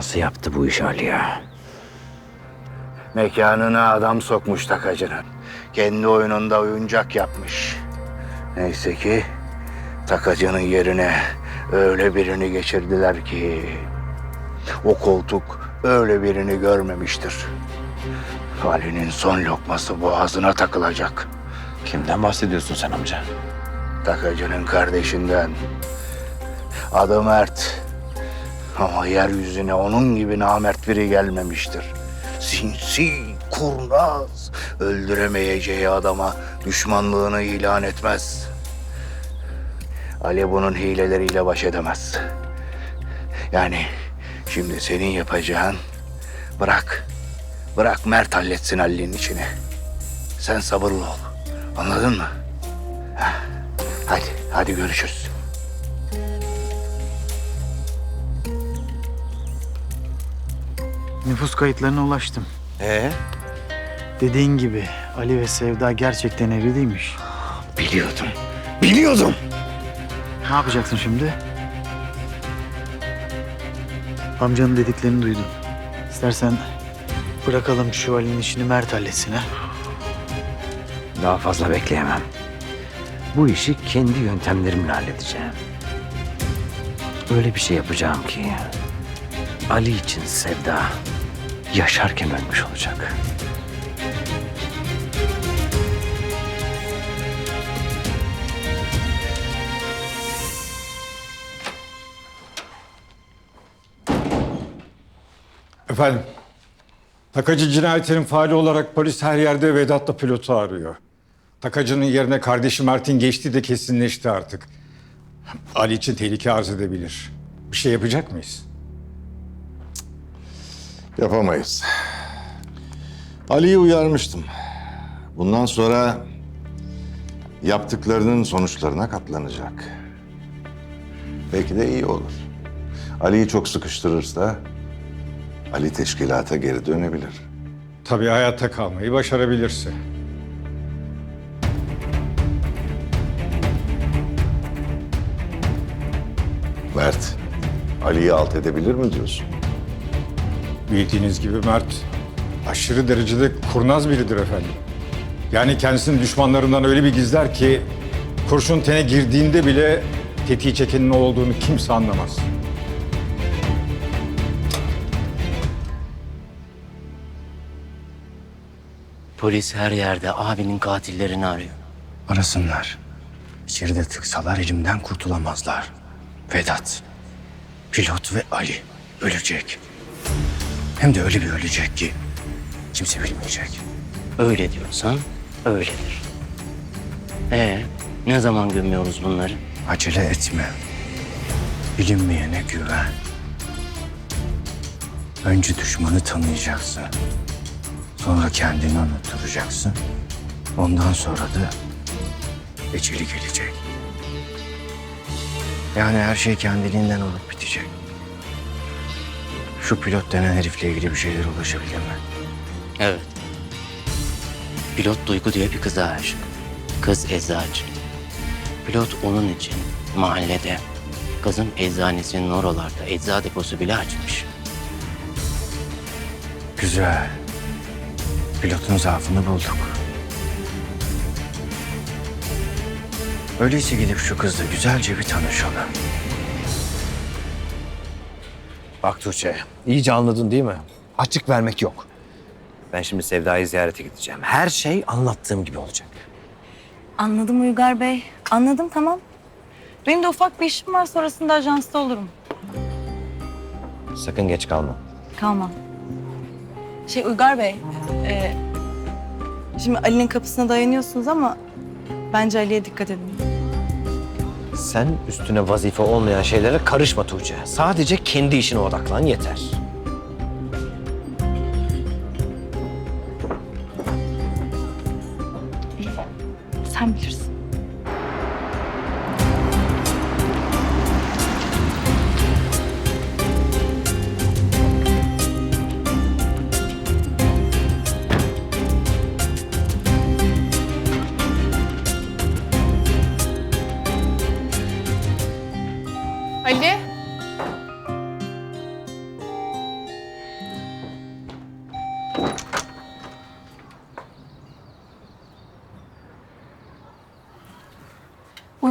Nasıl yaptı bu iş Ali ya? Mekanına adam sokmuş takacının. Kendi oyununda oyuncak yapmış. Neyse ki takacının yerine öyle birini geçirdiler ki o koltuk öyle birini görmemiştir. Ali'nin son lokması boğazına takılacak. Kimden bahsediyorsun sen amca? Takacının kardeşinden. Adı Mert. Ama yeryüzüne onun gibi namert biri gelmemiştir. Sinsi, kurnaz, öldüremeyeceği adama düşmanlığını ilan etmez. Ali bunun hileleriyle baş edemez. Yani şimdi senin yapacağın bırak, bırak Mert halletsin Ali'nin içini. Sen sabırlı ol. Anladın mı? Hadi, hadi görüşürüz. Nüfus kayıtlarına ulaştım. Ee? Dediğin gibi Ali ve Sevda gerçekten evliymiş. Biliyordum. Biliyordum. Ne yapacaksın şimdi? Amcanın dediklerini duydum. İstersen bırakalım şu Ali'nin işini Mert halletsin ha. Daha fazla bekleyemem. Bu işi kendi yöntemlerimle halledeceğim. Öyle bir şey yapacağım ki Ali için Sevda yaşarken ölmüş olacak. Efendim, Takacı cinayetinin faali olarak polis her yerde Vedat'la pilotu arıyor. Takacı'nın yerine kardeşi Mert'in geçtiği de kesinleşti artık. Ali için tehlike arz edebilir. Bir şey yapacak mıyız? Yapamayız. Ali'yi uyarmıştım. Bundan sonra yaptıklarının sonuçlarına katlanacak. Belki de iyi olur. Ali'yi çok sıkıştırırsa Ali teşkilata geri dönebilir. Tabii hayatta kalmayı başarabilirse. Mert, Ali'yi alt edebilir mi diyorsun? Bildiğiniz gibi Mert aşırı derecede kurnaz biridir efendim. Yani kendisini düşmanlarından öyle bir gizler ki kurşun tene girdiğinde bile tetiği çekenin olduğunu kimse anlamaz. Polis her yerde abinin katillerini arıyor. Arasınlar. İçeride tıksalar elimden kurtulamazlar. Vedat, pilot ve Ali ölecek. Hem de öyle bir ölecek ki kimse bilmeyecek. Öyle diyorsan öyledir. Ee, ne zaman gömüyoruz bunları? Acele etme. Bilinmeyene güven. Önce düşmanı tanıyacaksın. Sonra kendini unutturacaksın. Ondan sonra da eceli gelecek. Yani her şey kendiliğinden olup bitecek. Şu pilot denen herifle ilgili bir şeyler ulaşabilir mi? Evet. Pilot Duygu diye bir kıza aşık. Kız eczacı. Pilot onun için mahallede kızın eczanesinin oralarda ecza deposu bile açmış. Güzel. Pilotun zaafını bulduk. Öyleyse gidip şu kızla güzelce bir tanışalım. Bak Tuğçe, iyice anladın değil mi? Açık vermek yok. Ben şimdi Sevda'yı ziyarete gideceğim. Her şey anlattığım gibi olacak. Anladım Uygar Bey. Anladım tamam. Benim de ufak bir işim var sonrasında ajansta olurum. Sakın geç kalma. Kalmam. Şey Uygar Bey. e, şimdi Ali'nin kapısına dayanıyorsunuz ama bence Ali'ye dikkat edin. Sen üstüne vazife olmayan şeylere karışma Tuğçe. Sadece kendi işine odaklan yeter. Sen bilirsin.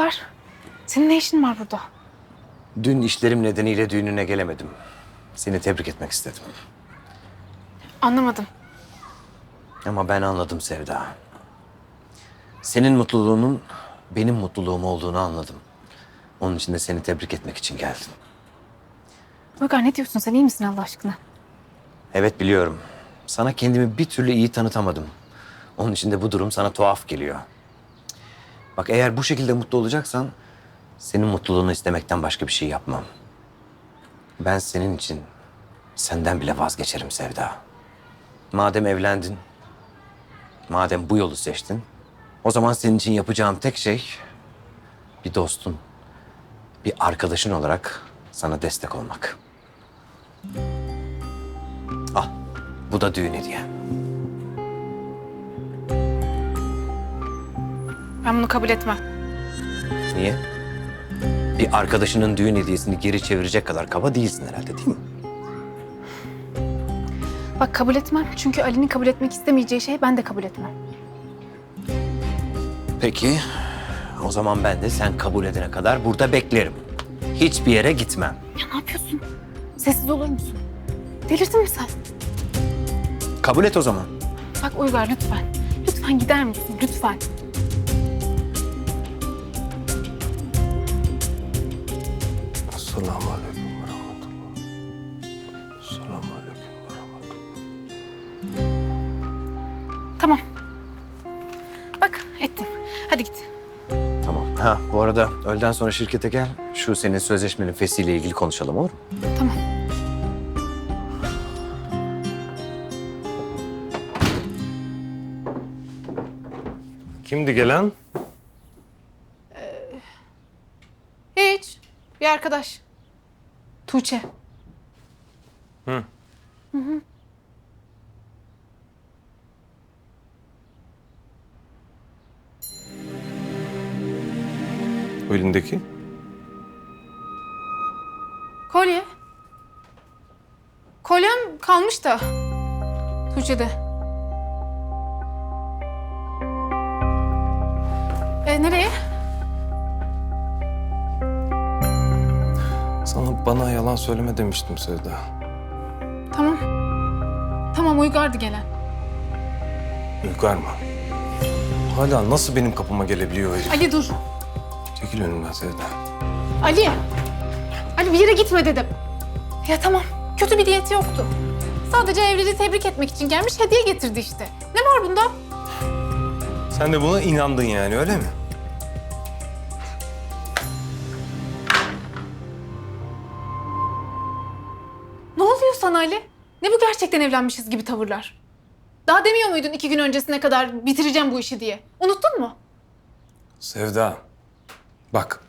Uygar, senin ne işin var burada? Dün işlerim nedeniyle düğününe gelemedim. Seni tebrik etmek istedim. Anlamadım. Ama ben anladım Sevda. Senin mutluluğunun benim mutluluğum olduğunu anladım. Onun için de seni tebrik etmek için geldim. Uygar ne diyorsun sen iyi misin Allah aşkına? Evet biliyorum. Sana kendimi bir türlü iyi tanıtamadım. Onun için de bu durum sana tuhaf geliyor. Bak eğer bu şekilde mutlu olacaksan senin mutluluğunu istemekten başka bir şey yapmam. Ben senin için senden bile vazgeçerim Sevda. Madem evlendin, madem bu yolu seçtin, o zaman senin için yapacağım tek şey bir dostun, bir arkadaşın olarak sana destek olmak. Al, bu da düğün hediye. Ben bunu kabul etmem. Niye? Bir arkadaşının düğün hediyesini geri çevirecek kadar kaba değilsin herhalde değil mi? Bak kabul etmem çünkü Ali'nin kabul etmek istemeyeceği şeyi ben de kabul etmem. Peki, o zaman ben de sen kabul edene kadar burada beklerim. Hiçbir yere gitmem. Ya ne yapıyorsun? Sessiz olur musun? Delirdin mi sen? Kabul et o zaman. Bak Uygar lütfen. Lütfen gider misin? Lütfen. Hadi git. Tamam. Ha, bu arada öğleden sonra şirkete gel. Şu senin sözleşmenin fesiyle ilgili konuşalım olur mu? Tamam. Kimdi gelen? Hiç. Bir arkadaş. Tuğçe. O elindeki. Kolye. Kolyem kalmış da. Tuğçe'de. E, nereye? Sana bana yalan söyleme demiştim Sevda. Tamam. Tamam uygardı gelen. Ülgar mı? Hala nasıl benim kapıma gelebiliyor herif? Ali dur. Çekil önümden Sevda. Ali. Ali bir yere gitme dedim. Ya tamam. Kötü bir diyeti yoktu. Sadece evliliği tebrik etmek için gelmiş hediye getirdi işte. Ne var bunda? Sen de buna inandın yani öyle mi? Ne oluyor sana Ali? Ne bu gerçekten evlenmişiz gibi tavırlar? Daha demiyor muydun iki gün öncesine kadar bitireceğim bu işi diye? Unuttun mu? Sevda. Bak.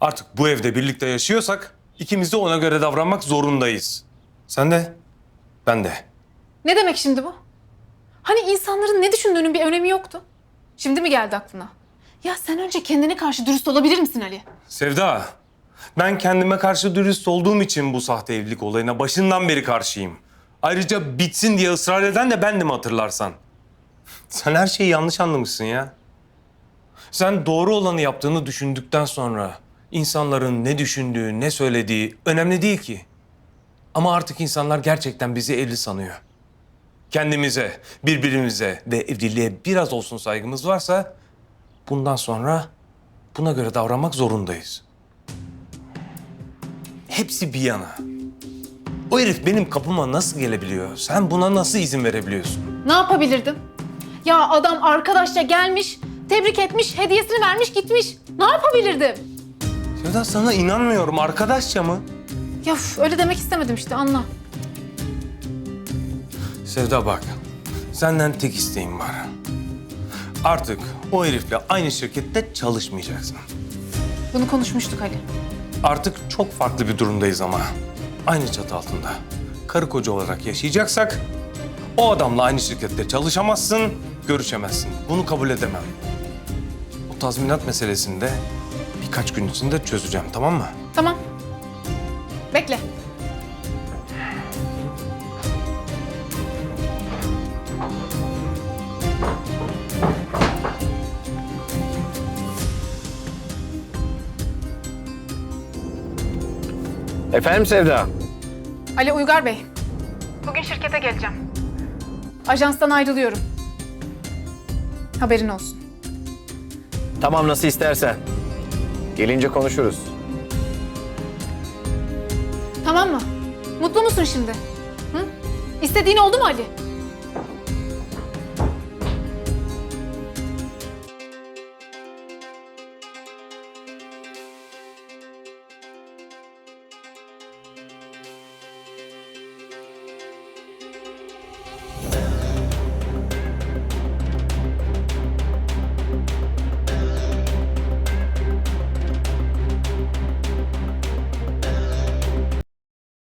Artık bu evde birlikte yaşıyorsak ikimiz de ona göre davranmak zorundayız. Sen de, ben de. Ne demek şimdi bu? Hani insanların ne düşündüğünün bir önemi yoktu. Şimdi mi geldi aklına? Ya sen önce kendine karşı dürüst olabilir misin Ali? Sevda, ben kendime karşı dürüst olduğum için bu sahte evlilik olayına başından beri karşıyım. Ayrıca bitsin diye ısrar eden de bendim hatırlarsan. Sen her şeyi yanlış anlamışsın ya. Sen doğru olanı yaptığını düşündükten sonra insanların ne düşündüğü, ne söylediği önemli değil ki. Ama artık insanlar gerçekten bizi evli sanıyor. Kendimize, birbirimize ve evliliğe biraz olsun saygımız varsa bundan sonra buna göre davranmak zorundayız. Hepsi bir yana. O herif benim kapıma nasıl gelebiliyor? Sen buna nasıl izin verebiliyorsun? Ne yapabilirdim? Ya adam arkadaşça gelmiş, tebrik etmiş, hediyesini vermiş gitmiş. Ne yapabilirdim? Sevda sana inanmıyorum. Arkadaşça mı? Ya üf, öyle demek istemedim işte anla. Sevda bak. Senden tek isteğim var. Artık o herifle aynı şirkette çalışmayacaksın. Bunu konuşmuştuk Ali. Artık çok farklı bir durumdayız ama. Aynı çatı altında. Karı koca olarak yaşayacaksak o adamla aynı şirkette çalışamazsın, görüşemezsin. Bunu kabul edemem. Bu tazminat meselesini de birkaç gün içinde çözeceğim tamam mı? Tamam. Bekle. Efendim Sevda? Ali Uygar Bey. Bugün şirkete geleceğim. Ajanstan ayrılıyorum. Haberin olsun. Tamam nasıl istersen. Gelince konuşuruz. Tamam mı? Mutlu musun şimdi? Hı? İstediğin oldu mu Ali?